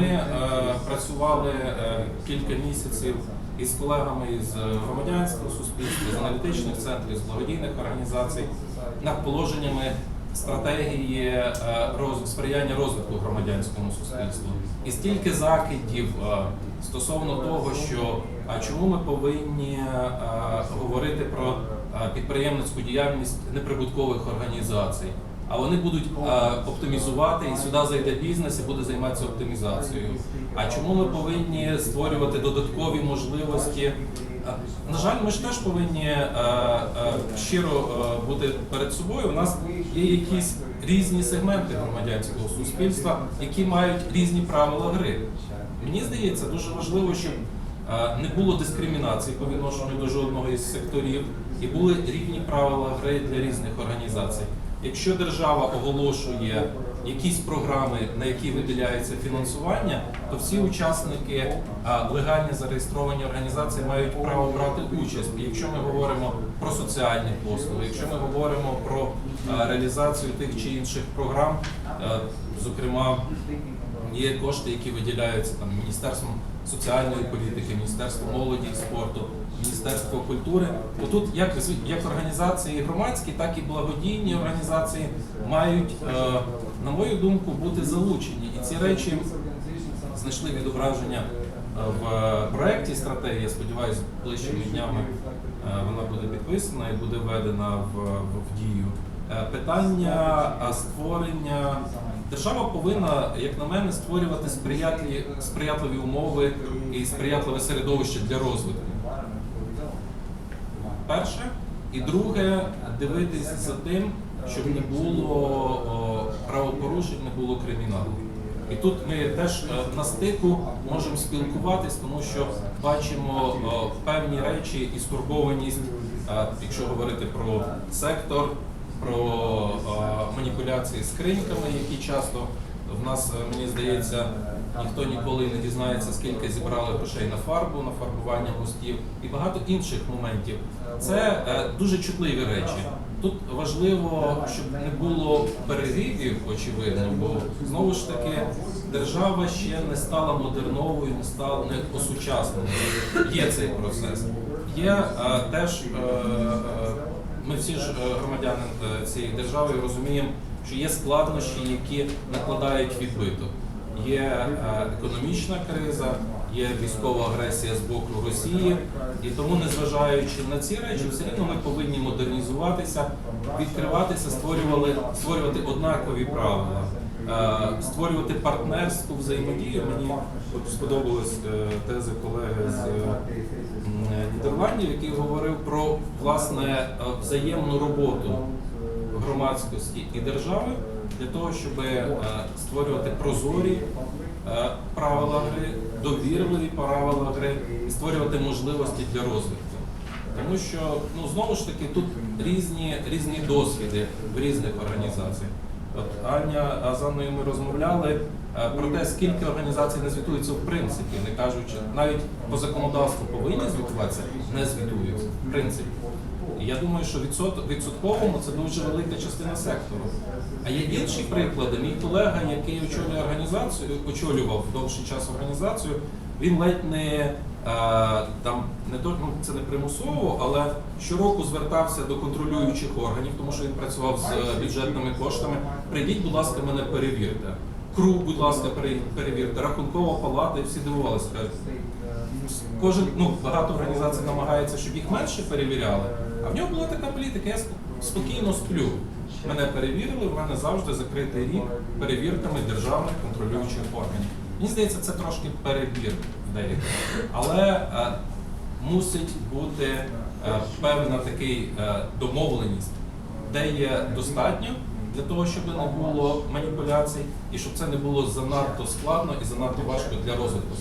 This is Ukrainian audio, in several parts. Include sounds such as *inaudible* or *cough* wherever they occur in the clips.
Ми е, працювали е, кілька місяців із колегами із громадянського суспільства, з аналітичних центрів, з благодійних організацій над положеннями стратегії е, роз- сприяння розвитку громадянському суспільству. І стільки закидів е, стосовно того, що а чому ми повинні е, говорити про е, підприємницьку діяльність неприбуткових організацій. А вони будуть е, оптимізувати, і сюди зайде бізнес і буде займатися оптимізацією. А чому ми повинні створювати додаткові можливості? На жаль, ми ж теж повинні е, е, щиро е, бути перед собою. У нас є якісь різні сегменти громадянського суспільства, які мають різні правила гри. Мені здається, дуже важливо, щоб е, не було дискримінації по відношенню до жодного із секторів і були рівні правила гри для різних організацій. Якщо держава оголошує якісь програми, на які виділяється фінансування, то всі учасники е, легальні зареєстровані організації мають право брати участь. Якщо ми говоримо про соціальні послуги, якщо ми говоримо про е, реалізацію тих чи інших програм, е, зокрема є кошти, які виділяються там Міністерством соціальної політики, Міністерством молоді і спорту, Міністерство культури. Отут як як організації громадські, так і благодійні організації мають, е, на мою думку, бути залучені. І ці речі знайшли відображення е, в проєкті стратегії. Я сподіваюся, ближчими днями е, вона буде підписана і буде введена в, в, дію. Питання створення держава повинна, як на мене, створювати сприятливі, сприятливі умови і сприятливе середовище для розвитку. Перше. І друге, дивитись за тим, щоб не було правопорушень, не було криміналу. І тут ми теж е, на стику можемо спілкуватись, тому що бачимо певні речі і стурбованість, е, якщо говорити про сектор, про е, маніпуляції скриньками, які часто в нас, е, мені здається, ніхто ніколи не дізнається, скільки зібрали грошей на фарбу, на фарбування мостів і багато інших моментів. Це е, дуже чутливі речі. Тут важливо, щоб не було перегибів, очевидно, бо знову ж таки держава ще не стала модерновою, не стала не осучасненою. Є цей процес. Є е, теж е, ми всі ж е, громадяни е, цієї держави розуміємо, що є складнощі, які накладають відбиток. Є е, економічна криза, є військова агресія з боку Росії, і тому, незважаючи на ці речі, все рівно ми повинні модернізуватися, відкриватися, створювали створювати однакові правила, створювати партнерську взаємодію. Мені сподобалась тези колеги з е, який говорив про власне е, взаємну роботу громадськості і держави для того, щоб е, створювати прозорі е, правила гри, довірливі правила гри і створювати можливості для розвитку. Тому що ну знову ж таки тут різні різні досвіди в різних організаціях. От Аня а з Анною ми розмовляли про те, скільки організацій не звітуються в принципі, не кажучи, навіть по законодавству повинні звітуватися, не звітуються в принципі. Я думаю, що відсотковому це дуже велика частина сектору. А є інші приклади. Мій колега, який очолює організацію, очолював довший час організацію, він ледь не е, там не то, ну це не примусово, але щороку звертався до контролюючих органів, тому що він працював з е, бюджетними коштами. Прийдіть, будь ласка, мене перевірте. Круг, будь ласка, перевірте. Рахункова палата, і всі дивувалися. Кожен ну багато організацій намагається, щоб їх менше перевіряли. А в нього була така політика. Я спокійно сплю. Мене перевірили, в мене завжди закритий рік перевірками державних контролюючих органів. Мені здається, це трошки перебір в деяких. Але е, мусить бути е, певна такий е, домовленість, де є достатньо для того, щоб не було маніпуляцій, і щоб це не було занадто складно і занадто важко для розвитку.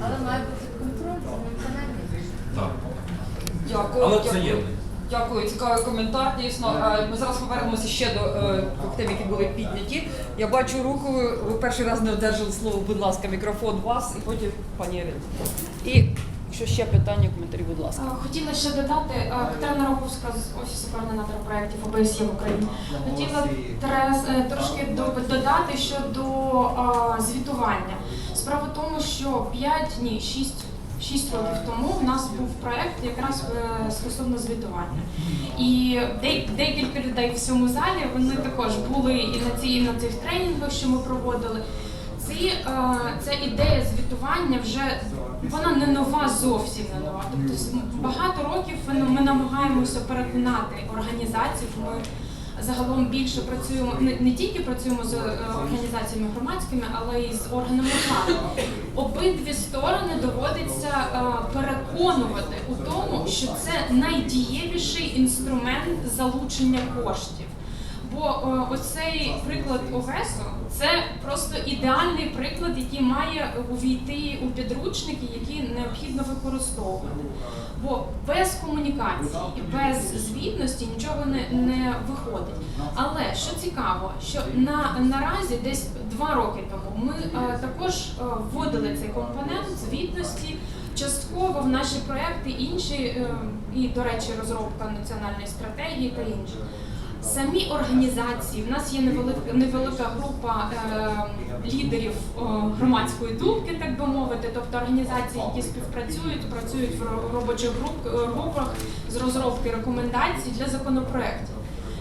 Але має бути контроль за виконанням. Так. Дякую. Але дякую. взаємний. Дякую, цікавий коментар. Дійсно, ми зараз повернемося ще до е, тем, які були підняті. Я бачу руку. Ви перший раз не одержали слово. Будь ласка, мікрофон вас і потім пані Ірина. І якщо ще питання, коментарі, будь ласка. Е, Хотіла ще додати е, Катерина Роговська з офісу координатора проєктів ОБСЄ в Україні. Хотіла е, трошки до- додати щодо звітування. Справа в тому, що 5, ні, 6, 6 років тому в нас був проект якраз стосовно звітування. І декілька людей в цьому залі вони також були і на цій і на цих тренінгах, що ми проводили. Ці, ця ідея звітування вже вона не нова, зовсім не нова. Тобто багато років ми, ми намагаємося переконати організації. Ми загалом більше працюємо не, не тільки працюємо з е, організаціями громадськими, але й з органами влади. Обидві сторони доводиться е, переконувати у тому, що це найдієвіший інструмент залучення коштів. Бо е, оцей приклад ОВЕСу це просто ідеальний приклад, який має увійти у підручники, які необхідно використовувати. Бо без комунікації без звітності нічого не, не виходить. Але що цікаво, що на наразі десь два роки тому ми е, також е, вводили цей компонент звітності. Частково в наші проекти інші, е, і, до речі, розробка національної стратегії та інші. Самі організації, в нас є невелика, невелика група е, лідерів е, громадської думки, так би мовити, тобто організації, які співпрацюють, працюють в ро- робочих груп, е, групах з розробки рекомендацій для законопроєктів.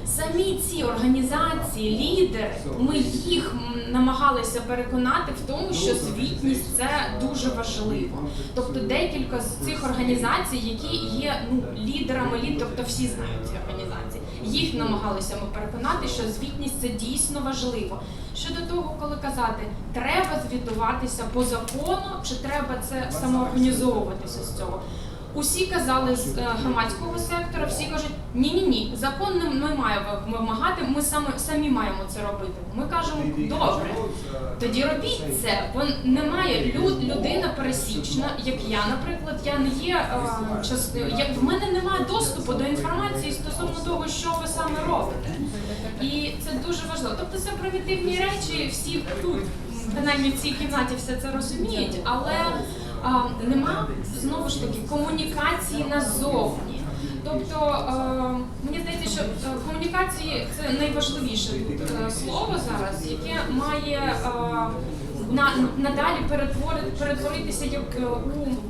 Самі ці організації, лідери, ми їх намагалися переконати в тому, що звітність це дуже важливо. Тобто декілька з цих організацій, які є ну, лідерами лід, тобто всі знають ці організації. Їх намагалися ми переконати, що звітність це дійсно важливо. Щодо того, коли казати, треба звітуватися по закону, чи треба це самоорганізовуватися з цього. Усі казали з е, громадського сектора, всі кажуть, ні, ні, ні, закон не, не має вимагати, ми саме самі маємо це робити. Ми кажемо, добре, тоді робіть це, бо немає люд, людина пересічна, як я, наприклад, я не є е, частиною, як в мене немає доступу до інформації стосовно того, що ви саме робите. І це дуже важливо. Тобто це примітивні речі, всі тут, принаймні в цій кімнаті, все це розуміють, але нема знову ж таки комунікації назовні. Тобто е, мені здається, що е, комунікації це найважливіше е, слово зараз, яке має на, надалі перетворити, перетворитися як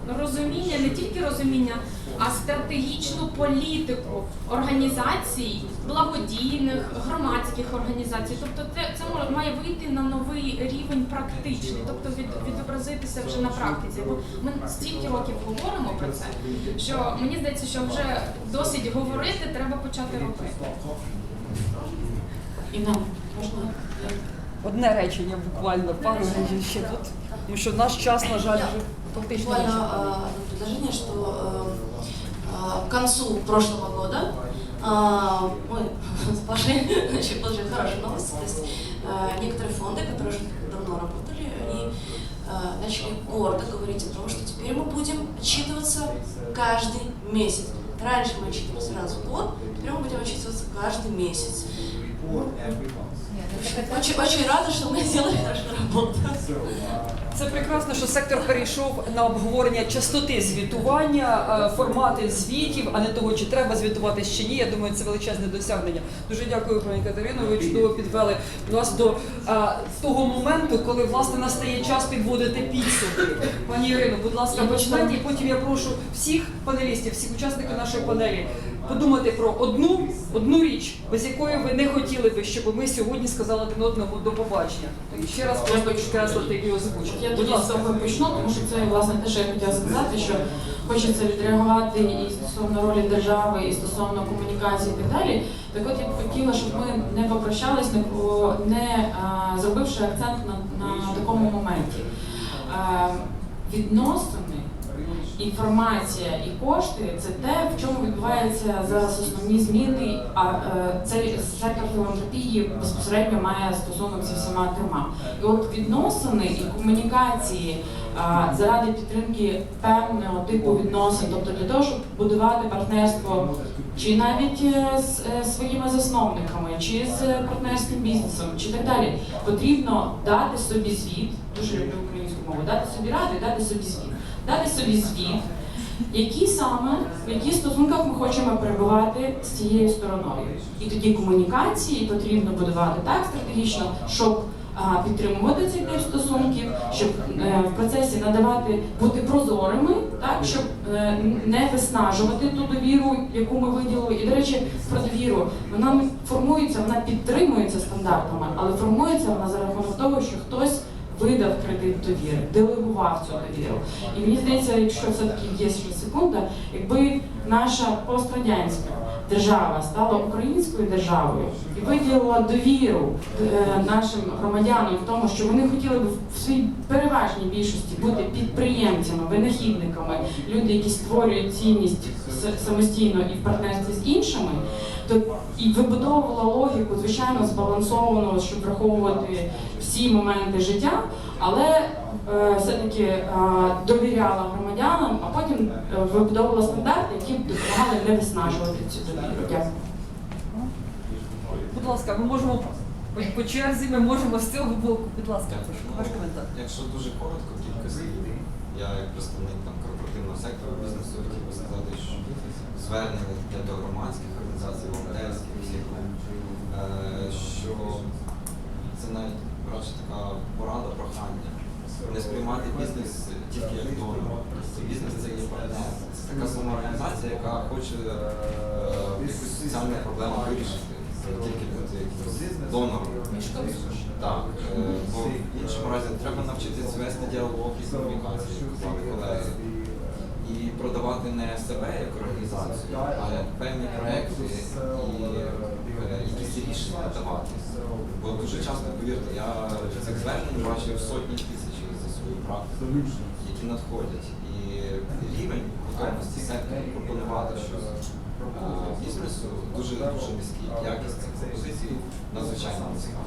у розуміння, не тільки розуміння, а стратегічну політику організацій, благодійних, громадських організацій. Тобто це, це мо- має вийти на новий рівень практичний, тобто від, відобразитися вже на практиці. Бо ми стільки років говоримо про це, що мені здається, що вже досить говорити, треба почати робити. Інна, можна? Одне речення, буквально пару речень ще тут. Тому що наш час, на жаль, вже фактично Буквально вичерпаний. э, одно предложение, что э, э, к концу прошлого года мы *laughs* с Пашей *laughs* начали получить хорошую новость. То есть э, некоторые фонды, которые уже давно работали, они начали гордо говорить о том, что теперь мы будем отчитываться каждый месяц. Раньше мы отчитывались раз в год, теперь мы будем отчитываться каждый месяц. Очень, очень рада, что мы сделали нашу работу. Це прекрасно, що сектор перейшов на обговорення частоти звітування, е, формати звітів, а не того, чи треба звітувати чи ні. Я думаю, це величезне досягнення. Дуже дякую, пані Катерино. Ви чудово підвели нас до е, того моменту, коли власне настає час підводити підсумки. Пані Ірино, будь ласка, почнете, і потім я прошу всіх панелістів, всіх учасників нашої панелі подумати про одну одну річ, без якої ви не хотіли би, щоб ми сьогодні сказали один одному до побачення. І ще раз просто підкреслити і озвучити. Я тоді з того почну, тому що це власне те, що я хотіла сказати, що хочеться відреагувати і стосовно ролі держави, і стосовно комунікації і так далі. Так от я б хотіла, щоб ми не попрощались, не, не а, зробивши акцент на, на такому моменті. А, відносини, інформація і кошти це те, в чому відбуваються зараз основні зміни. А е, цей сектор філантропії безпосередньо має стосунок зі всіма трьома. І от відносини і комунікації заради підтримки певного типу відносин, тобто для того, щоб будувати партнерство чи навіть е, з е, своїми засновниками, чи з партнерським бізнесом, чи так далі, потрібно дати собі звіт, дуже люблю мову, дати собі раду і дати собі звіт. Дати собі звіт, які саме, в яких стосунках ми хочемо перебувати з цією стороною. І тоді комунікації потрібно будувати так стратегічно, щоб підтримувати цей тип стосунків, щоб е, в процесі надавати бути прозорими, так щоб е, не виснажувати ту довіру, яку ми виділили. І до речі, про довіру вона формується, вона підтримується стандартами, але формується вона за рахунок того, що хтось. Видав кредит довіри, делегував цю довіру. І мені здається, якщо все-таки є ще секунда, якби наша пострадянська держава стала українською державою і виділила довіру е, нашим громадянам в тому, що вони хотіли б в своїй переважній більшості бути підприємцями, винахідниками, люди, які створюють цінність самостійно і в партнерстві з іншими, і вибудовувала логіку, звичайно, збалансовану, щоб враховувати всі моменти життя, але е, все-таки е, довіряла громадянам, а потім е, вибудовувала стандарти, які б допомагали не виснажувати цю довіру. Дякую. Будь ласка, ми можемо по, по черзі, ми можемо з цього боку. Будь ласка, прошу, ваш коментар. Якщо дуже коротко, кілька слів, я як представник там корпоративного сектору бізнесу хотів би сказати, що звернення до громадських організацій, волонтерських всіх, е, що це навіть радше така порада, прохання. Не сприймати бізнес тільки як донор. Бізнес це є партнер. Це така сама організація, яка хоче е, якусь соціальну проблему вирішити. Тільки бути донором. Так, е, бо в іншому разі треба навчитися вести діалог і комунікацію, казали колеги. І продавати не себе як організацію, а певні проекти і е, якісь рішення давати. Бо дуже часто, повірте, я цих звернень бачив сотні тисяч за свою практику, які надходять. Рівень готовності сектору пропонувати щось бізнесу дуже дуже низький. Якість цих пропозицій надзвичайно низька.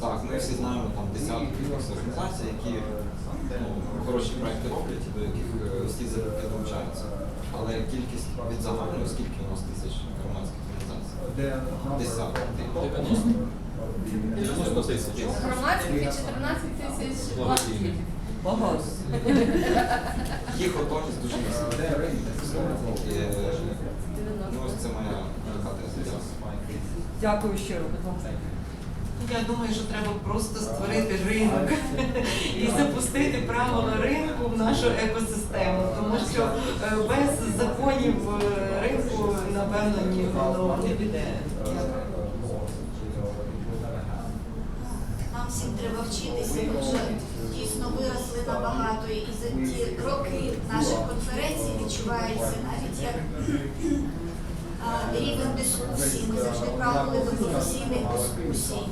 Так, ми всі знаємо там десятки організацій, які ну, хороші проекти роблять до яких е, всі долучаються. Але кількість від загальної, скільки у нас тисяч громадських організацій? Десятки. 90. 90 тисяч. Громадських 14 тисяч Багато. Їх готовність дуже низька. І, е, Ну, ось це моя така теза. Дякую щиро, будь ласка. Я думаю, що треба просто створити ринок і запустити правила ринку в нашу екосистему, тому що е, без законів е, ринку, напевно, ні воно не піде. Нам всім треба вчитися. Дійсно виросли набагато, і за ті роки наших конференцій відчувається навіть як рівень дискусії. Ми завжди прагнули до професійних дискусій,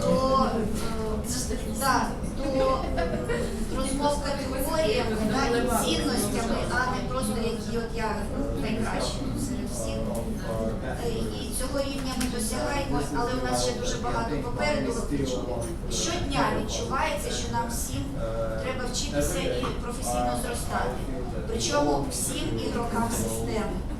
до, да, до розмов категоріями да, і цінностями, а не просто які от я найкращі серед всіх. Е, І цього рівня ми досягаємо, але у нас ще дуже багато попереду. Щодня відчувається, що нам всім треба вчитися і професійно зростати. Причому всім ігрокам системи.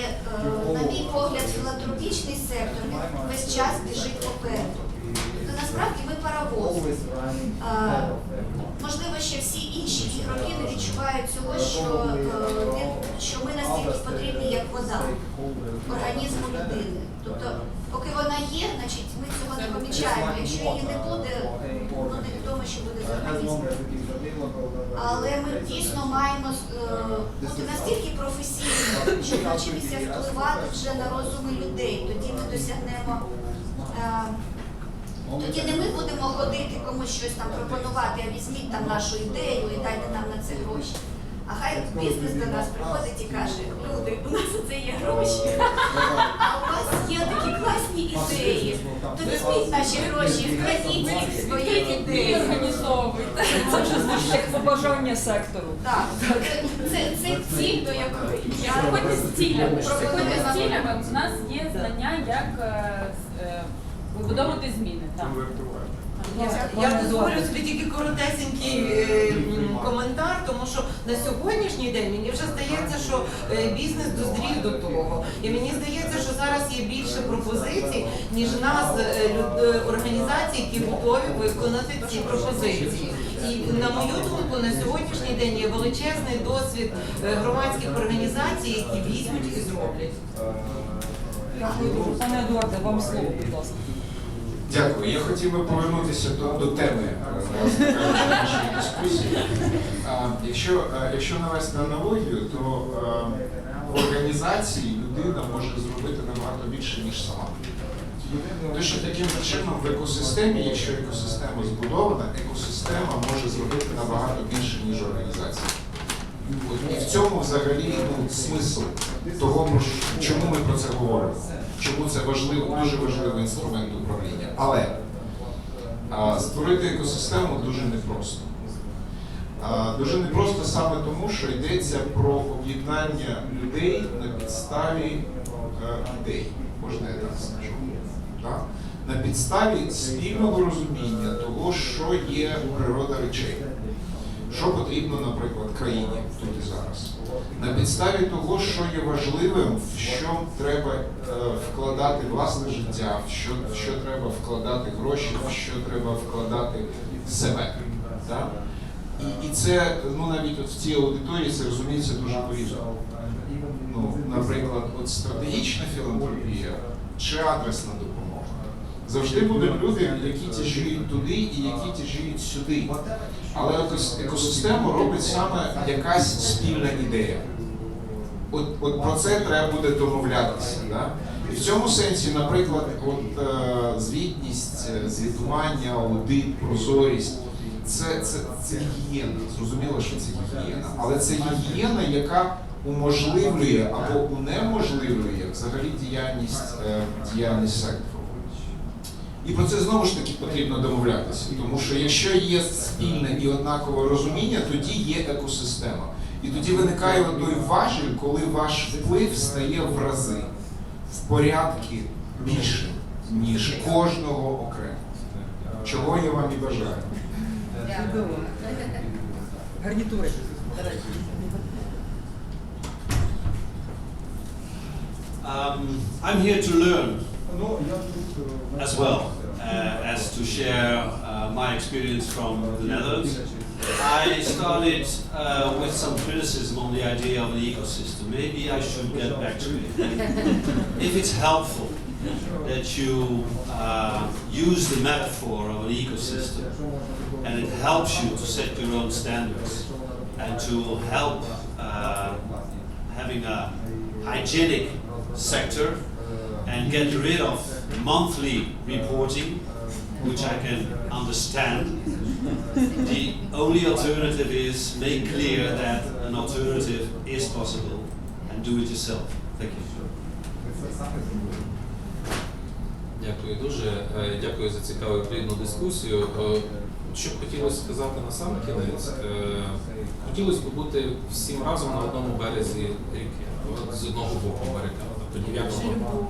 Е, на мій погляд, філантропічний сектор він весь час біжить попереду. Тобто насправді ми паровоз. Можливо, ще всі інші ігроки не відчувають цього, що, е, що ми настільки потрібні, як вода організму людини. Тобто, поки вона є, значить ми цього не помічаємо. Якщо її не буде, ну невідомо, що буде з організмом. Але ми дійсно маємо е, бути настільки професійними, щоб навчитися впливати вже на розуми людей. Тоді ми досягнемо. е, тоді не ми будемо ходити комусь щось там пропонувати, а візьміть там нашу ідею і дайте нам на це гроші. А хай бізнес до нас приходить і каже, люди, у нас оце є гроші, а у вас є такі ідеї. То візьміть наші гроші, вкладіть їх в свої ідеї. Організовуйте. Це вже звучить як побажання сектору. Так, це, це ціль, до якої я Приходьте з цілями. Приходьте з цілями. У нас є знання, як е, е, вибудовувати зміни. Я дозволю собі тільки коротесенький е, коментар, тому що на сьогоднішній день мені вже здається, що е, бізнес дозрів до того. І мені здається, що зараз є більше пропозицій, ніж нас е, е, організацій, які готові виконати ці пропозиції. І на мою думку, на сьогоднішній день є величезний досвід е, громадських організацій, які візьмуть і зроблять. Пане Едуарде, вам слово, будь ласка. Дякую. Я хотів би повернутися до, до теми е, нашої дискусії. Якщо, е, якщо навести аналогію, то е, в організації людина може зробити набагато більше, ніж сама. Точно таким чином в екосистемі, якщо екосистема збудована, екосистема може зробити набагато більше, ніж організація. І в цьому взагалі ну, смисл того, чому ми про це говоримо. Чому це важливо, дуже важливий інструмент управління. Але а, створити екосистему дуже непросто. А, дуже непросто саме тому, що йдеться про об'єднання людей на підставі е, ідей, можна я так скажу. Так? На підставі спільного розуміння того, що є природа речей. Що потрібно, наприклад, країні тут і зараз? На підставі того, що є важливим, в що треба е, вкладати власне життя, в що, в що треба вкладати гроші, в що треба вкладати себе. Так? І, і це, ну навіть от в цій аудиторії це розуміється дуже по-різному. Ну, наприклад, от стратегічна філантропія чи адресна допомога. Завжди будуть люди, які тяжіють туди і які тяжіють сюди. Але екос- екосистему робить саме якась спільна ідея. От, от про це треба буде домовлятися. Да? І в цьому сенсі, наприклад, от, е, звітність, е, звітування, аудит, прозорість це, це, це гігієна. Зрозуміло, що це гігієна. Але це гігієна, яка уможливлює або унеможливлює взагалі діяльність, е, діяльність сектору. І про це знову ж таки потрібно домовлятися, тому що якщо є спільне і однакове розуміння, тоді є екосистема. І тоді виникає той важіль, коли ваш вплив стає в рази, в порядки більше, ніж кожного окремо. Чого я вам і бажаю. Гарнітури. Um, I'm here to learn as well uh, as to share uh, my experience from the Netherlands. I started uh, with some criticism on the idea of an ecosystem. Maybe I should get back to it. *laughs* if it's helpful that you uh, use the metaphor of an ecosystem and it helps you to set your own standards and to help uh, having a hygienic sector and get rid of monthly reporting, which I can understand. The only alternative is make clear that an alternative is possible and do it yourself. Thank you. Дякую дуже. Е, Дякую за цікаву і плідну дискусію. Е, Що б хотілося сказати на сам кінець, е, хотілося б бути всім разом на одному березі ріки, з одного боку барикади. Тобто ні в якому,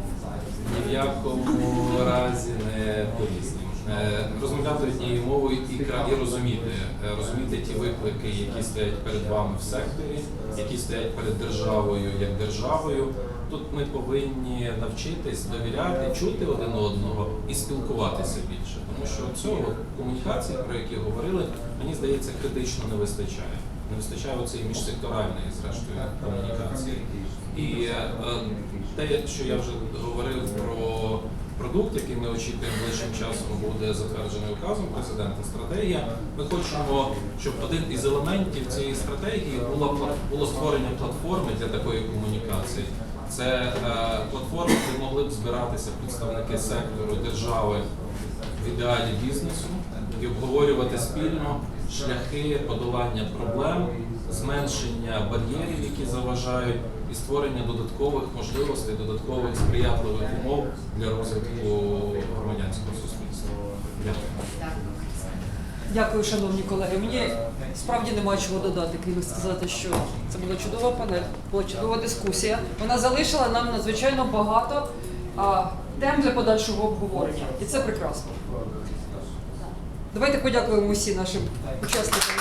ні в якому разі не по-різному. Е, Розмовляти однією мовою і, і розуміти, е, розуміти ті виклики, які стоять перед вами в секторі, які стоять перед державою як державою. Тут ми повинні навчитись довіряти, чути один одного і спілкуватися більше. Тому що цього комунікації, про які говорили, мені здається, критично не вистачає. Не вистачає оцієї міжсекторальної, зрештою, комунікації. І е, те, що я вже говорив про продукт, який ми очікуємо ближчим часом буде затверджений указом президента стратегія. Ми хочемо, щоб один із елементів цієї стратегії була було створення платформи для такої комунікації. Це е, платформа, де могли б збиратися представники сектору держави в ідеалі бізнесу і обговорювати спільно шляхи подолання проблем, зменшення бар'єрів, які заважають, і створення додаткових можливостей, додаткових сприятливих умов для розвитку громадянського суспільства. Дякую. Дякую, шановні колеги. Мені справді немає чого додати, крім сказати, що це була чудова панель, була чудова дискусія. Вона залишила нам надзвичайно багато а, тем для подальшого обговорення, і це прекрасно. Давайте подякуємо усі нашим учасникам.